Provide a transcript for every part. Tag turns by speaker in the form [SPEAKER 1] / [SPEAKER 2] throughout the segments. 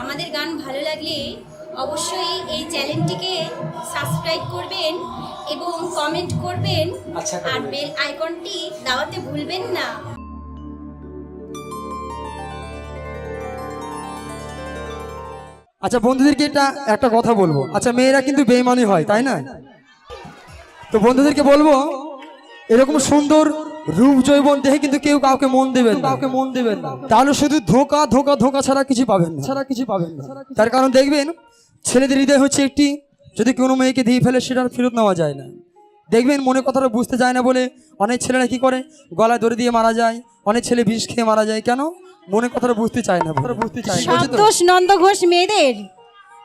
[SPEAKER 1] আমাদের গান ভালো লাগলে অবশ্যই এই চ্যানেলটিকে সাবস্ক্রাইব করবেন এবং কমেন্ট করবেন।
[SPEAKER 2] আচ্ছা,
[SPEAKER 1] আর বেল আইকনটি দাওয়াতে ভুলবেন না।
[SPEAKER 2] আচ্ছা বন্ধুদেরকে এটা একটা কথা বলব। আচ্ছা মেয়েরা কিন্তু বেইমানি হয় তাই না? তো বন্ধুদেরকে বলব এরকম সুন্দর রূপ জৈবন দেখে কিন্তু কেউ কাউকে মন দেবেন কাউকে মন দেবেন না। তাহলে শুধু ধোকা ধোকা ধোকা ছাড়া কিছু পাবেন না। ছাড়া কিছু পাবেন না। তার কারণ দেখবেন ছেলেদের হৃদয় হচ্ছে একটি যদি কোনো মেয়েকে দিয়ে ফেলে সেটা ফেরত নেওয়া যায় না। দেখবেন মনে কথাটা বুঝতে যায় না বলে অনেক ছেলেরা কি করে? গলায় দড়ি দিয়ে মারা যায় অনেক ছেলে বিষ খেয়ে মারা যায়। কেন? মনে কথাটা বুঝতে চায় না বুঝতে চায় না।
[SPEAKER 3] সব নন্দ ঘোষ মেয়েদের?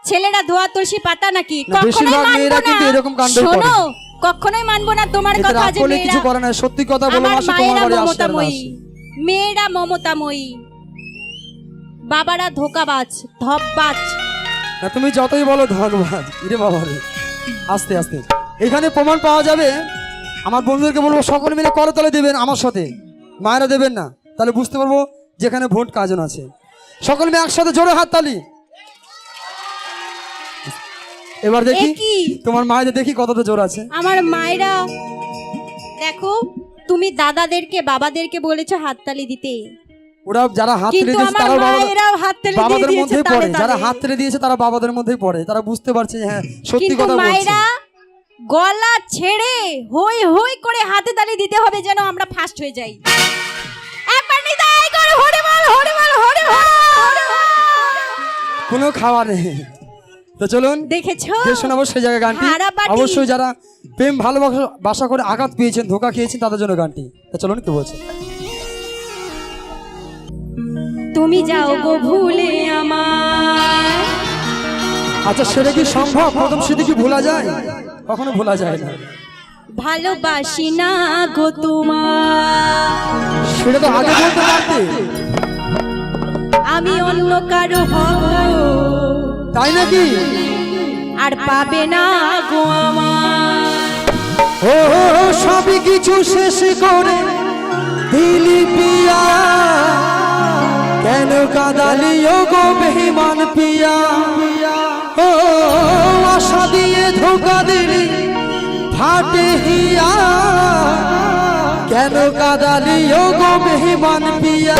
[SPEAKER 3] ছেলেরা ধোয়া তুলসী পাতা নাকি?
[SPEAKER 2] বেশিরভাগ মেয়েরা
[SPEAKER 3] মানবো
[SPEAKER 2] কিন্তু
[SPEAKER 3] না।
[SPEAKER 2] এরকম কাণ্ডই করে।
[SPEAKER 3] শোনো কখনোই মানবো না তোমার কথা যে
[SPEAKER 2] করলে কিছু
[SPEAKER 3] মেয়েরা
[SPEAKER 2] করে না সত্যি কথা বলো মাসে তোমার বাড়ি
[SPEAKER 3] মমতাময়ী। মেয়েরা মমতাময়ী। বাবারা ধোকাবাজ ধপবাজ।
[SPEAKER 2] না তুমি যতই বলো ধনবাদ ইরে বাবা রে। আস্তে আস্তে। এখানে প্রমাণ পাওয়া যাবে আমার বন্ধুদেরকে বলব সকলে মিলে করতলে দেবেন আমার সাথে। মায়েরা দেবেন না। তাহলে বুঝতে পারব যেখানে ভোট কাজন আছে। সকলে মিলে একসাথে জোরে হাত তালি এবার দেখি তোমার মায়েদের দেখি কতটা জোর আছে।
[SPEAKER 3] আমার মায়েরা দেখো তুমি দাদাদেরকে বাবাদেরকে বলেছ হাততালি দিতে।
[SPEAKER 2] ওরা যারা হাত তুলে দিয়েছে
[SPEAKER 3] দিয়ে
[SPEAKER 2] বাবাদের মধ্যেই পড়ে। যারা হাত তুলে দিয়েছে তারা বাবাদের মধ্যেই পড়ে। তারা বুঝতে পারছে হ্যাঁ সত্যি কথা বলছে।
[SPEAKER 3] গলা ছেড়ে হই হই করে হাতে তালি দিতে হবে যেন আমরা ফার্স্ট হয়ে যাই। একবার নিতাই করে হরে বল হরে বল হরে বল।
[SPEAKER 2] কোনো খাওয়া নেই। তো চলুন
[SPEAKER 3] দেখেছ?
[SPEAKER 2] যে শোনাবো সেই জায়গায় গানটি। অবশ্যই যারা প্রেম ভালোবাসা বাসা করে আঘাত পেয়েছেন ধোকা খেয়েছেন তাদের জন্য গানটি। তো চলুন কি বলছে।
[SPEAKER 3] তুমি যাও গো ভুলে আমার
[SPEAKER 2] আচ্ছা সেটা কি সম্ভব? প্রথম স্মৃতি কি ভোলা যায়? কখনো ভোলা যায় না।
[SPEAKER 3] ভালোবাসি না গো তোমার
[SPEAKER 2] সেটা তো আগে বলতে পারতে।
[SPEAKER 3] আমি অন্য কারও হব।
[SPEAKER 2] তাই নাকি?
[SPEAKER 3] আর পাবে না গো আমার।
[SPEAKER 2] ও, সবই কিছু শেষ করে দিলি পিয়া। কেন কাদালি ও গো বেহিমান পিয়া? ও, আশা দিয়ে ধোকা দিলি ফাটে হিয়া। কেন কাদালি ও গো বেহিমান পিয়া?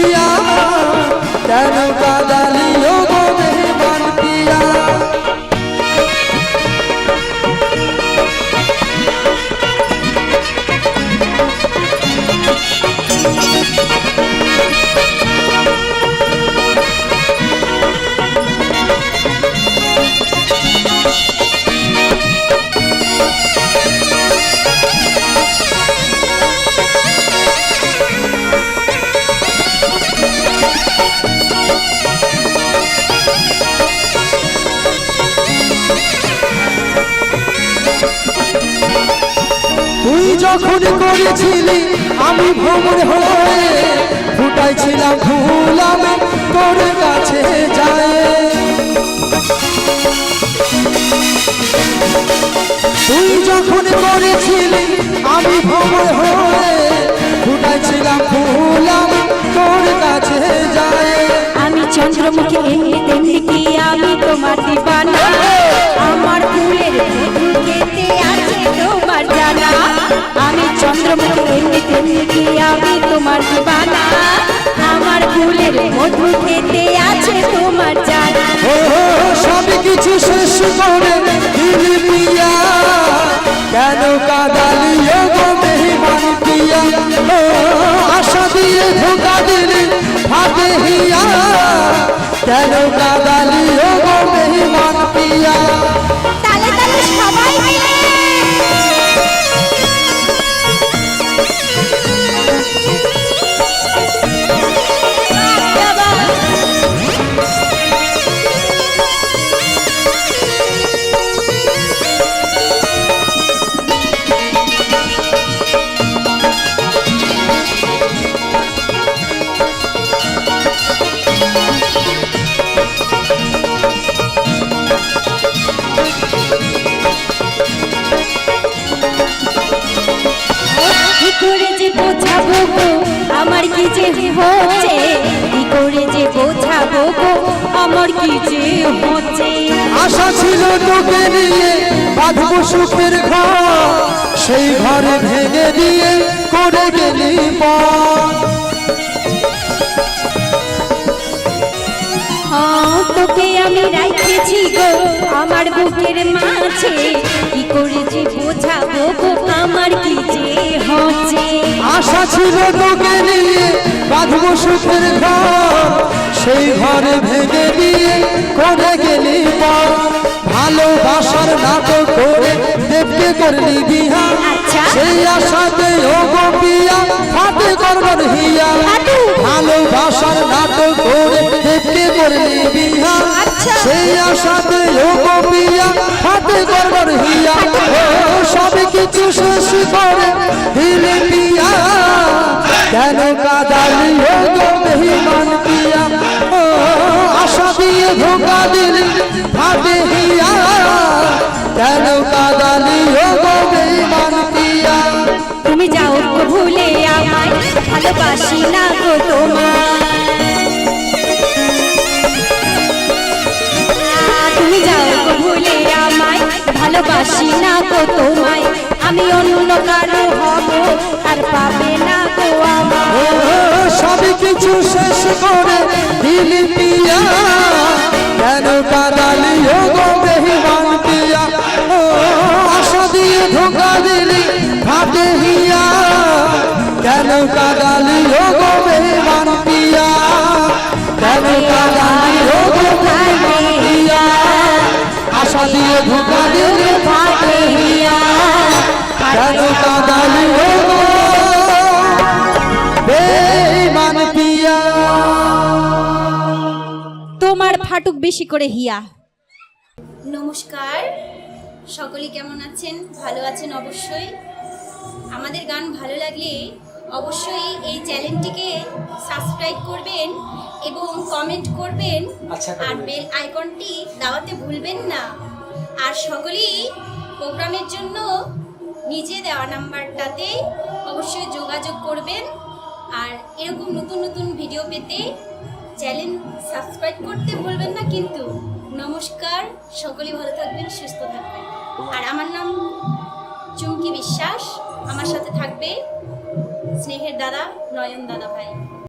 [SPEAKER 2] যখন করেছিলি আমি ভ্রমণ হয়ে ফুটাইছিলাম ফুল আমি কাছে যায়। তুই যখন করেছিলি আমি ভ্রমণ হয়ে ফুটাইছিলাম ফুল আমি তোর কাছে যায়।
[SPEAKER 3] আমি চন্দ্রমুখী কি আমি তোমার দিবানা? আমার ফুলের আছে তোমার জানা
[SPEAKER 2] আশা ছিল তোকে নিয়ে বাঁধবো সুখের ঘর। সেই ঘরে ভেঙে দিয়ে করে গেলি পর
[SPEAKER 3] তোকে আমি রাখেছি গো আমার বুকের মাঝে। কি করে যে বোঝাবো গো আমার কি যে হচ্ছে?
[SPEAKER 2] আশা ছিল তোকে নিয়ে বাঁধবো সুখের ঘর। সেই ঘরে ভেঙে দিয়ে করে গেলি পর। ভালোবাসার নাটক করে দেবকে করলি বিহা
[SPEAKER 3] আচ্ছা।
[SPEAKER 2] সেই আশাতে ও গো পিয়া ফাটে করবার হিয়া ভালোবাসার নাটক করে দেবকে করলি বিহা।
[SPEAKER 3] আচ্ছা।
[SPEAKER 2] সেই আশাতে ও পিয়া ফাটে করবার হিয়া। ও সব কিছু শেষ করে দিলে পিয়া। কেন কাদালি ও গো বেহিমান পিয়া। ও আশা দিয়ে ধোকা দিলি।
[SPEAKER 3] ভালোবাসি না গো তোমায়। তুমি যাও গো ভুলে আমায়, ভালোবাসি না গো তোমায়। আমি অন্য কারও হব, আর পাবে না গো আমায়।
[SPEAKER 2] সব কিছু শেষ করে দিলি পিয়া। কেন কাদালি ও গো বেহিমান পিয়া। আশা দিয়ে ধোকা
[SPEAKER 3] তোমার বেশি করে হিয়া।
[SPEAKER 1] নমস্কার। সকলে কেমন আছেন? ভালো আছেন অবশ্যই। আমাদের গান ভালো লাগলে অবশ্যই এই চ্যানেলটিকে সাবস্ক্রাইব করবেন এবং কমেন্ট করবেন। আর বেল আইকনটি দাওয়াতে ভুলবেন না। আর সকলেই প্রোগ্রামের জন্য নিজে দেওয়া নাম্বারটাতে অবশ্যই যোগাযোগ করবেন। আর এরকম নতুন নতুন ভিডিও পেতে চ্যানেল সাবস্ক্রাইব করতে ভুলবেন না কিন্তু নমস্কার, সকলেই ভালো থাকবেন, সুস্থ থাকবেন। আর আমার নাম চুমকি বিশ্বাস, আমার সাথে থাকবে স্নেহের দাদা নয়ন দাদা ভাই।